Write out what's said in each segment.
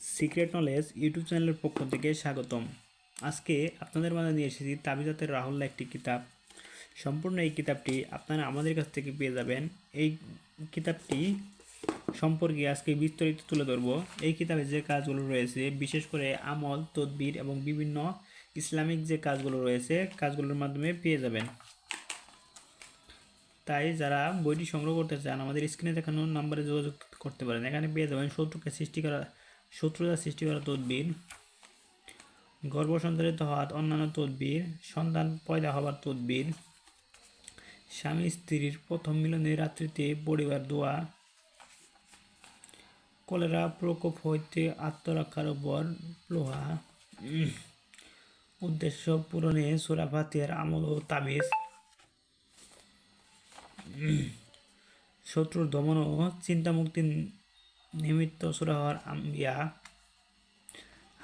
Secret knowledge YouTube চ্যানেলের পক্ষ থেকে স্বাগতম। আজকে আপনাদের মাঝে নিয়ে এসেছি তাবিজাতের রাহুল্লা একটি কিতাব। সম্পূর্ণ এই কিতাবটি আপনারা আমাদের কাছ থেকে পেয়ে যাবেন। এই কিতাবটি সম্পর্কে আজকে বিস্তারিত তুলে ধরবো। এই কিতাবে যে কাজগুলো রয়েছে, বিশেষ করে আমল, তদবির এবং বিভিন্ন ইসলামিক যে কাজগুলো রয়েছে, কাজগুলোর মাধ্যমে পেয়ে যাবেন। তাই যারা বইটি সংগ্রহ করতে চান, আমাদের স্ক্রিনে দেখানো নাম্বারে যোগাযোগ করতে পারেন। এখানে পেয়ে যাবেন শত্রুকে সৃষ্টি করা শত্রুতা সৃষ্টি করা তদবির গর্ভ সন্তানিত হওয়ার অন্যান্য তদবির সন্তান পয়দা হওয়ার তদবির, স্বামী স্ত্রীর প্রথম মিলনের রাত্রিতে পরিবার দোয়া, কলেরা প্রকোপ হইতে আত্মরক্ষার উপর লোহা উদ্দেশ্য পূরণে সুরাফাতের আমল ও তাবিজ শত্রুর দমন ও চিন্তামুক্তি নিমিত্ত সুরাহর আম্বিয়া,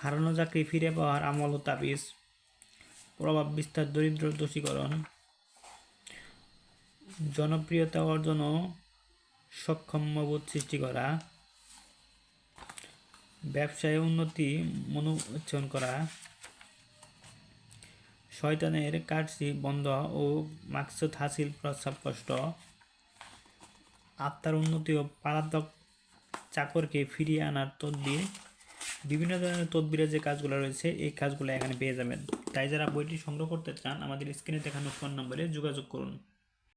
হারানো চাকরি ফিরে পাওয়ার আমল ও তাবিজ, প্রভাব বিস্তার দরিদ্র দোষীকরণ, জনপ্রিয়তা অর্জন ও সক্ষমবোধ সৃষ্টি করা, ব্যবসায় উন্নতি মনোচ্ছন করা, শয়তানের কাটছি বন্ধ ও মাকসুদ হাসিল প্রস্রাব কষ্ট, আত্মার উন্নতি ও পারাত্মক চাকরকে ফিরিয়ে আনার তদবির, বিভিন্ন ধরনের তদবিরের যে কাজগুলো রয়েছে, এই কাজগুলো এখানে পেয়ে যাবেন। তাই যারা বইটি সংগ্রহ করতে চান, আমাদের স্ক্রিনে দেখানো ফোন নম্বরে যোগাযোগ করুন।